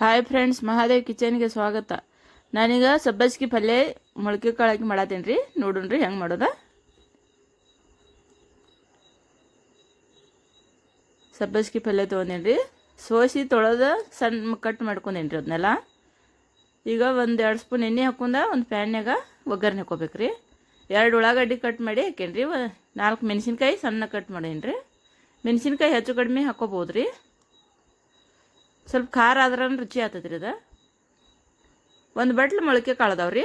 Hi friends Mahadev ಕಿಚನ್ಗೆ ಸ್ವಾಗತ. ನಾನೀಗ ಸಬ್ಬಸ್ಗಿ ಪಲ್ಯ ಮೊಳಕೆ ಕಾಳಾಕಿ ಮಾಡತ್ತೀನಿ ರೀ? ನೋಡೋಣ್ರಿ ಹೆಂಗೆ ಮಾಡೋದ? ಸಬ್ಬಸ್ಗಿ ಪಲ್ಯ ತೊಗೊಂಡೇನಿ ರೀ? ಸೋಸಿ ತೊಳೆದ ಸಣ್ಣ ಕಟ್ ಮಾಡ್ಕೊಂಡೇನಿ ರೀ ಅದನ್ನೆಲ್ಲ ಈಗ ಒಂದು ಎರಡು ಸ್ಪೂನ್ ಎಣ್ಣೆ ಹಾಕೊಂಡ ಒಂದು ಪ್ಯಾನ್ಯಾಗ ಒಗ್ಗರಣೆ ಹಾಕೋಬೇಕು ರೀ. ಎರಡು ಉಳ್ಳಾಗಡ್ಡಿ ಕಟ್ ಮಾಡಿ ಹಾಕೇನಿ ರೀ? ನಾಲ್ಕು ಮೆಣಸಿನ್ಕಾಯಿ ಸಣ್ಣ ಕಟ್ ಮಾಡೇನಿ ರೀ. ಮೆಣಸಿನ್ಕಾಯಿ ಹೆಚ್ಚು ಕಡಿಮೆ ಹಾಕೋಬೋದು ರೀ ಸ್ವಲ್ಪ ಖಾರ ಆದ್ರೆ ರುಚಿ ಆತದ್ರಿ ರೀ ಅದು. ಒಂದು ಬಟ್ಲು ಮೊಳಕೆ ಕಾಳು ಅದಾವೆ ರೀ.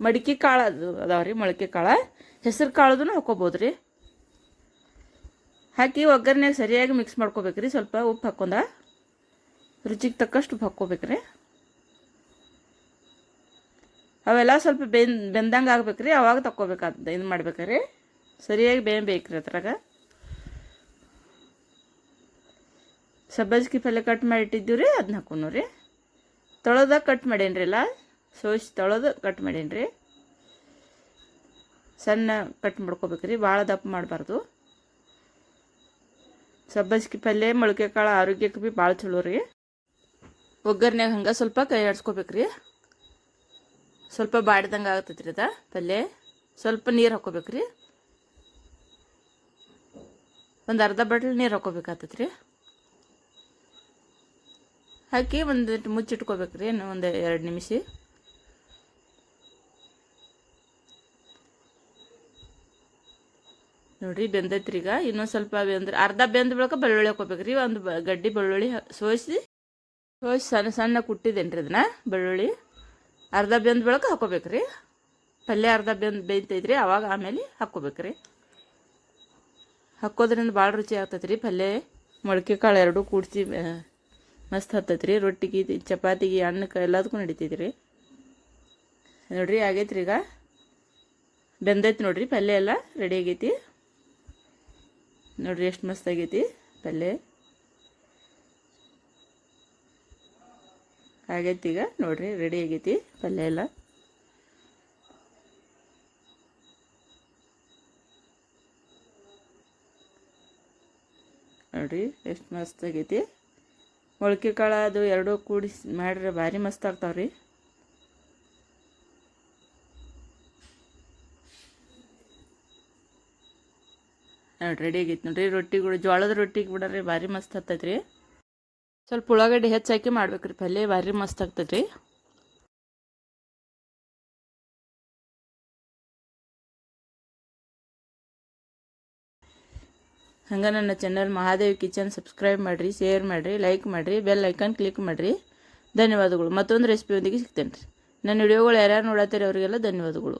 ಮಡಿಕೆ ಕಾಳು ಅದು ಅದಾವೆ ರೀ ಮೊಳಕೆ ಕಾಳು. ಹೆಸರು ಕಾಳದೂ ಹಾಕೋಬೋದು ರೀ. ಹಾಕಿ ಒಗ್ಗರಣೆಗೆ ಸರಿಯಾಗಿ ಮಿಕ್ಸ್ ಮಾಡ್ಕೋಬೇಕು ರೀ. ಸ್ವಲ್ಪ ಉಪ್ಪು ಹಾಕೊಂಡ ರುಚಿಗೆ ತಕ್ಕಷ್ಟು ಉಪ್ಪು ಹಾಕ್ಕೋಬೇಕು ರೀ. ಅವೆಲ್ಲ ಸ್ವಲ್ಪ ಬೆಂದ್, ಬೆಂದಂಗೆ ಆಗ್ಬೇಕು ರೀ. ಅವಾಗ ತಕ್ಕೋಬೇಕಾದ, ಇದು ಮಾಡ್ಬೇಕಾರೆ ಸರಿಯಾಗಿ ಬೇಯಬೇಕು ರೀ ಅದ್ರಾಗ. ಸಬ್ಬಸ್ಗಿ ಪಲ್ಯ ಕಟ್ ಮಾಡಿ ಇಟ್ಟಿದ್ದೀವಿ ರೀ ಅದನ್ನ ಹಾಕೋನು ರೀ ತೊಳೆದಾಗ ಕಟ್ ಮಾಡೇನ್ರಿ ರೀ ಎಲ್ಲ? ಸೋಸಿ ತೊಳೆದು ಕಟ್ ಮಾಡೇನ್ರಿ. ಸಣ್ಣ ಕಟ್ ಮಾಡ್ಕೋಬೇಕು ರೀ ಭಾಳ ದಪ್ಪ ಮಾಡಬಾರ್ದು. ಸಬ್ಬಸ್ಗಿ ಪಲ್ಯ, ಮೊಳಕೆ ಕಾಳು ಆರೋಗ್ಯಕ್ಕೆ ಭೀ ಭಾಳ ಚಲೋ ರೀ ಒಗ್ಗರ್ನ್ಯಾಗ ಹಂಗೆ ಸ್ವಲ್ಪ ಕೈ ಆಡ್ಸ್ಕೋಬೇಕು ರೀ ಸ್ವಲ್ಪ ಬಾಡ್ದಂಗೆ ರೀ ಅದ ಪಲ್ಯ. ಸ್ವಲ್ಪ ನೀರು ಹಾಕೋಬೇಕು ರೀ ಒಂದು ಅರ್ಧ ಬಾಟ್ಲ್ ನೀರು ಹಾಕೋಬೇಕಾಗ್ತೈತಿ ರೀ ಹಾಕಿ ಒಂದು ಮುಚ್ಚಿಟ್ಕೋಬೇಕು ರೀ ಒಂದು ಎರಡು ನಿಮಿಷ. ನೋಡಿರಿ ಬೆಂದೈತ್ರಿ ಈಗ. ಇನ್ನೊಂದು ಸ್ವಲ್ಪ ಬೆಂದ್ರೆ ಅರ್ಧ ಬೆಂದ ಬಳಿಕ ಬೆಳ್ಳುಳ್ಳಿ ಹಾಕೋಬೇಕು ರೀ ಒಂದು ಗಡ್ಡಿ ಬೆಳ್ಳುಳ್ಳಿ ಸೋಸಿ ಸೋಸಿ ಸಣ್ಣ ಸಣ್ಣ ಕುಟ್ಟಿದ್ದೇನೆ ರೀ ಅದನ್ನ ಬೆಳ್ಳುಳ್ಳಿ. ಅರ್ಧ ಬೆಂದ ಬಳಿಕ ಹಾಕೋಬೇಕು ರೀ ಪಲ್ಯ ಅರ್ಧ ಬೆಂದು ಬೇಯ್ತೈತ್ರಿ ಅವಾಗ ಆಮೇಲೆ ಹಾಕ್ಕೋಬೇಕು ರೀ ಹಾಕೋದ್ರಿಂದ ಭಾಳ ರುಚಿ ಆಗ್ತೈತೆ ರೀ ಪಲ್ಯ. ಮೊಳಕೆ ಕಾಳು ಎರಡೂ ಕೂಡಿಸಿ ಮಸ್ತ್ ಹತ್ತೈತೆ ರೀ ರೊಟ್ಟಿಗೆ, ಚಪಾತಿಗೆ, ಅನ್ನಕ್ಕೆ ಎಲ್ಲದಕ್ಕೂ ನಡಿತೈತಿ ರೀ ನೋಡಿರಿ ಆಗೈತೆ ರೀ ಈಗ. ಬೆಂದೈತೆ ನೋಡಿರಿ, ಪಲ್ಯ ಎಲ್ಲ ರೆಡಿ ಆಗೈತಿ. ನೋಡಿರಿ, ಎಷ್ಟು ಮಸ್ತ್ ಆಗೈತಿ ಪಲ್ಯ. ಆಗೈತಿ ಈಗ. ನೋಡಿರಿ ರೆಡಿ ಆಗೈತಿ ಪಲ್ಯ ಎಲ್ಲ. ನೋಡಿರಿ, ಎಷ್ಟು ಮಸ್ತ್ ಆಗೈತಿ. ಮೊಳಕೆ ಕಾಳು ಅದು ಎರಡೂ ಕೂಡಿಸಿ ಮಾಡಿದ್ರೆ ಭಾರಿ ಮಸ್ತ್ ಆಗ್ತಾವೆ ರೀ ರೆಡಿ ಆಗೈತೆ ನೋಡ್ರಿ. ರೊಟ್ಟಿಗಳು ಜೋಳದ ರೊಟ್ಟಿಗೆ ಬಿಡ್ರಿ ಭಾರಿ ಮಸ್ತ್ ಹತ್ತೈತೆ ರೀ ಸ್ವಲ್ಪ ಉಳ್ಳಾಗಡ್ಡಿ ಹೆಚ್ಚಾಕಿ ಮಾಡ್ಬೇಕು ರೀ ಪಲ್ಯ ಭಾರಿ ಮಸ್ತ್ ಆಗ್ತೈತೆ ಹಂಗೆ ನನ್ನ ಚಾನಲ್ ಮಹಾದೇವಿ ಕಿಚನ್ ಸಬ್ಸ್ಕ್ರೈಬ್ ಮಾಡಿರಿ ಶೇರ್ ಮಾಡಿರಿ ಲೈಕ್ ಮಾಡಿರಿ ಬೆಲ್ ಐಕಾನ್ ಕ್ಲಿಕ್ ಮಾಡಿರಿ. ಧನ್ಯವಾದಗಳು. ಮತ್ತೊಂದು ರೆಸಿಪಿಯೊಂದಿಗೆ ಸಿಗ್ತೇನೆ ರೀ ನನ್ನ ವಿಡಿಯೋಗಳು ಯಾರ್ಯಾರು ನೋಡತ್ತೀರಿ ಅವರಿಗೆಲ್ಲ ಧನ್ಯವಾದಗಳು.